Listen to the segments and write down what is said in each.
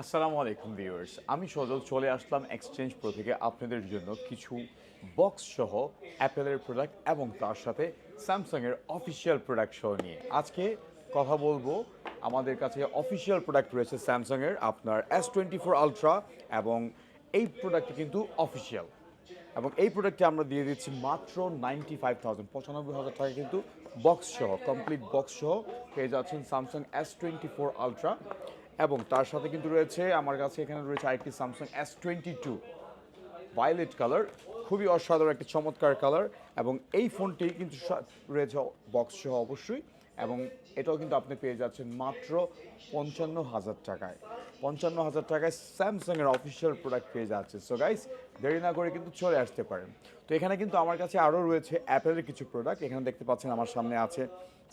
আসসালামু আলাইকুম, ভিউয়ার্স। আমি সজল চলে আসলাম এক্সচেঞ্জ প্রো থেকে আপনাদের জন্য কিছু বক্স সহ অ্যাপেলের প্রোডাক্ট এবং তার সাথে স্যামসাংয়ের অফিসিয়াল প্রোডাক্ট সহ নিয়ে। আজকে কথা বলব, আমাদের কাছে অফিসিয়াল প্রোডাক্ট রয়েছে স্যামসাংয়ের আপনার এস টোয়েন্টি ফোর আলট্রা এবং এই প্রোডাক্টটি কিন্তু অফিসিয়াল এবং এই প্রোডাক্টটি আমরা দিয়ে দিচ্ছি মাত্র নাইনটি ফাইভ থাউজেন্ড পঁচানব্বই হাজার টাকা কিন্তু বক্স সহ কমপ্লিট বক্স সহ পেয়ে যাচ্ছেন Samsung S twenty four ultra এবং তার সাথে কিন্তু রয়েছে, আমার কাছে এখানে রয়েছে আরেকটি Samsung S twenty two violet colour খুবই অসাধারণ একটি চমৎকার কালার এবং এই ফোনটি কিন্তু রয়েছে বক্স সহ অবশ্যই এবং এটাও কিন্তু আপনি পেয়ে যাচ্ছেন মাত্র পঞ্চান্ন হাজার টাকায়। পঞ্চান্ন হাজার টাকায় স্যামসাংয়ের অফিসিয়াল প্রোডাক্ট পেয়ে যাচ্ছে। সো গাইস দেরি না করে কিন্তু চলে আসতে পারেন। তো এখানে কিন্তু আমার কাছে আরও রয়েছে অ্যাপেলের কিছু প্রোডাক্ট এখানে দেখতে পাচ্ছেন আমার সামনে আছে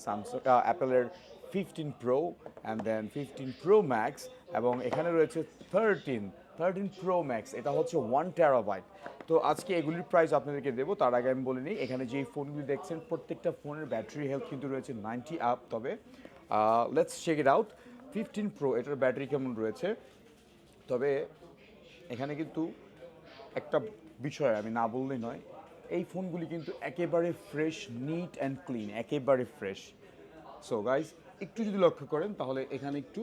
স্যামসাং অ্যাপেলের fifteen pro and then fifteen pro max এবং এখানে রয়েছে থার্টিন থার্টিন প্রো ম্যাক্স এটা হচ্ছে ওয়ান টেরাবাইট তো আজকে এগুলির প্রাইস আপনাদেরকে দেবো, তার আগে আমি বলে নিই, এখানে যেই ফোনগুলি দেখছেন, প্রত্যেকটা ফোনের ব্যাটারি হেলথ কিন্তু রয়েছে নাইনটি আপ তবে let's check it out fifteen pro এটার ব্যাটারি কেমন রয়েছে? তবে, এখানে কিন্তু একটা বিষয়, আমি না বললেই নয়, এই ফোনগুলি কিন্তু একেবারে ফ্রেশ নিট অ্যান্ড ক্লিন একেবারে ফ্রেশ সো গাইজ একটু যদি লক্ষ্য করেন, তাহলে এখানে একটু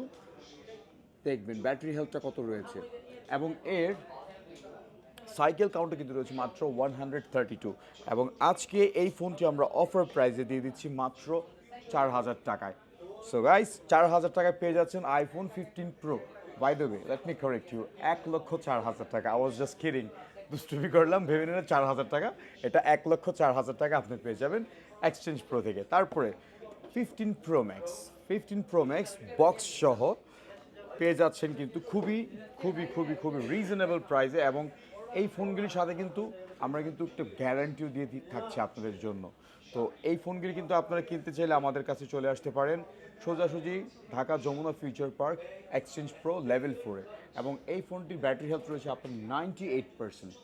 দেখবেন ব্যাটারি হেলথটা কত রয়েছে। এবং এর সাইকেল কাউন্টে কিন্তু রয়েছে মাত্র ওয়ান হান্ড্রেড থার্টি টু এবং আজকে এই ফোনটি আমরা অফার প্রাইসে দিয়ে দিচ্ছি মাত্র চার হাজার টাকায়। সো গাইস চার হাজার টাকায় পেয়ে যাচ্ছেন iPhone fifteen pro by the let me correct you এক লক্ষ চার হাজার টাকা। আই ওয়াজ জাস্ট কিডিং দুষ্টুমি করলাম, ভেবে নিলে চার হাজার টাকা। এটা এক লক্ষ চার হাজার টাকা আপনি পেয়ে যাবেন এক্সচেঞ্জ প্রো থেকে। তারপরে fifteen pro max fifteen pro max box সহ পেয়ে যাচ্ছেন কিন্তু খুবই খুবই খুবই খুবই রিজনেবল প্রাইসে এবং এই ফোনগুলির সাথে কিন্তু আমরা কিন্তু একটা গ্যারান্টিও দিয়ে থাকছি আপনাদের জন্য। তো এই ফোনগুলি কিন্তু আপনারা কিনতে চাইলে আমাদের কাছে চলে আসতে পারেন সোজাসুজি Dhaka Jamuna future park exchange pro level ফোরে এবং এই ফোনটির ব্যাটারি হেলথ রয়েছে আপনার নাইনটি এইট পার্সেন্ট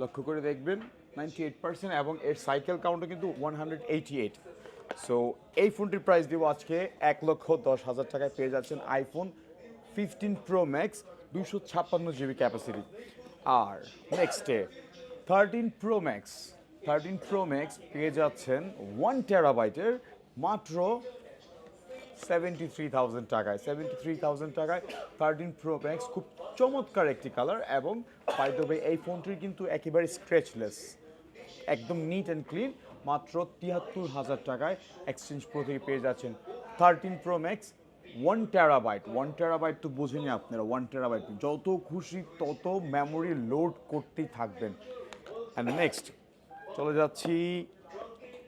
লক্ষ্য করে দেখবেন নাইনটি এইট পার্সেন্ট এবং এর সাইকেল কাউন্টও কিন্তু one hundred eighty eight so এই ফোনটির প্রাইস দেবো আজকে এক লক্ষ দশ হাজার টাকায় পেয়ে যাচ্ছেন আইফোন ফিফটিন প্রো ম্যাক্স দুশো ছাপ্পান্ন জিবি ক্যাপাসিটি আর নেক্সটে thirteen pro max thirteen pro max পেয়ে যাচ্ছেন ওয়ান টেরাবাইটের মাত্র সেভেন্টি থ্রি থাউজেন্ড টাকায়। সেভেন্টি থ্রি থাউজেন্ড টাকায় থার্টিন প্রো ম্যাক্স খুব চমৎকার একটি কালার এবং বাই দ্য এই ফোনটির কিন্তু একেবারে স্ক্র্যাচলেস একদম নিট অ্যান্ড ক্লিন মাত্র তিয়াত্তর হাজার টাকায় এক্সচেঞ্জ প্রো থেকে পেয়ে যাচ্ছেন thirteen pro max one terabyte one terabyte তো বোঝেনি আপনারা ওয়ান টেরাবাইট যত খুশি তত মেমোরি লোড করতেই থাকবেন। অ্যান্ড নেক্সট চলে যাচ্ছি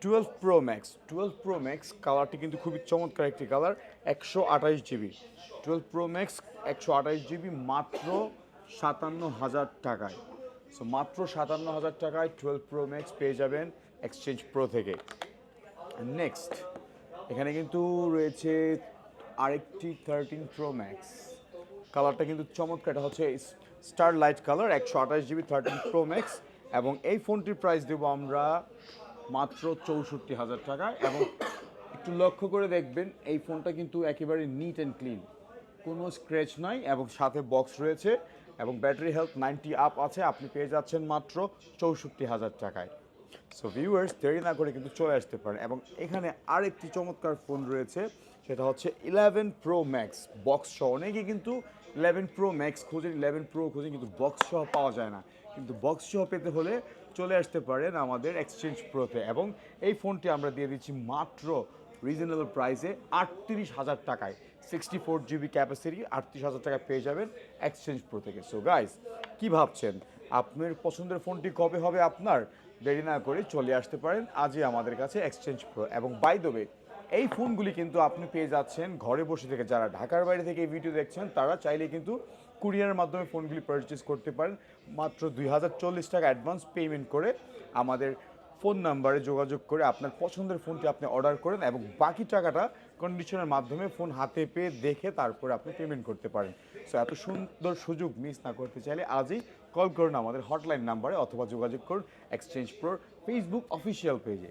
twelve pro max twelve pro max কালারটি কিন্তু খুবই চমৎকার একটি কালার একশো আঠাশ জিবি। টুয়েলভ প্রো ম্যাক্স একশো আঠাশ জিবি মাত্র সাতান্ন হাজার টাকায়। সো মাত্র সাতান্ন হাজার টাকায় টুয়েলভ প্রো ম্যাক্স পেয়ে যাবেন এক্সচেঞ্জ প্রো থেকে। নেক্সট এখানে কিন্তু রয়েছে আরেকটি থার্টিন প্রো ম্যাক্স কালারটা কিন্তু চমৎকার, এটা হচ্ছে স্টার লাইট কালার একশো আঠাশ জিবি থার্টিন প্রো ম্যাক্স এবং এই ফোনটির প্রাইস দেবো আমরা মাত্র চৌষট্টি হাজার টাকা। এবং একটু লক্ষ্য করে দেখবেন, এই ফোনটা কিন্তু একেবারে নিট অ্যান্ড ক্লিন কোনো স্ক্র্যাচ নাই এবং সাথে বক্স রয়েছে। এবং ব্যাটারি হেলথ নাইনটি আপ আছে, আপনি পেয়ে যাচ্ছেন মাত্র চৌষট্টি হাজার টাকায়। সো ভিউয়ার্স দেরি না করে কিন্তু চলে আসতে পারেন। এবং এখানে আরেকটি চমৎকার ফোন রয়েছে, সেটা হচ্ছে ইলেভেন প্রো ম্যাক্স। বক্স সহ অনেকে কিন্তু ইলেভেন প্রো ম্যাক্স খোঁজেন, ইলেভেন প্রো খোঁজেন, কিন্তু বক্স সহ পাওয়া যায় না। কিন্তু বক্স সহ পেতে হলে চলে আসতে পারেন আমাদের এক্সচেঞ্জ প্রোতে। এবং এই ফোনটি আমরা দিয়ে দিচ্ছি মাত্র রিজনেবল প্রাইসে আটত্রিশ হাজার টাকায়। সিক্সটি ফোর জিবি ক্যাপাসিটি আটত্রিশ হাজার টাকায় পেয়ে যাবেন এক্সচেঞ্জ প্রো থেকে। সো গাইস কি ভাবছেন? আপনার পছন্দের ফোনটি কবে হবে আপনার? দেরি না করে চলে আসতে পারেন আজই আমাদের কাছে এক্সচেঞ্জ প্রো এবং বাই ওয়ে এই ফোনগুলি কিন্তু আপনি পেয়ে যাচ্ছেন ঘরে বসে থেকে। যারা ঢাকার বাইরে থেকে এই ভিডিও দেখছেন, তারা চাইলে কিন্তু কুরিয়ারের মাধ্যমে ফোনগুলি পারচেস করতে পারেন। মাত্র দুই হাজার চল্লিশ টাকা অ্যাডভান্স পেমেন্ট করে আমাদের ফোন নাম্বারে যোগাযোগ করে আপনার পছন্দের ফোনটি আপনি অর্ডার করেন এবং বাকি টাকাটা কন্ডিশনের মাধ্যমে ফোন হাতে পেয়ে দেখে তারপরে আপনি পেমেন্ট করতে পারেন। সো এত সুন্দর সুযোগ মিস না করতে চাইলে আজই কল করুন আমাদের হটলাইন নাম্বারে অথবা যোগাযোগ করুন এক্সচেঞ্জ প্রোর ফেসবুক অফিসিয়াল পেজে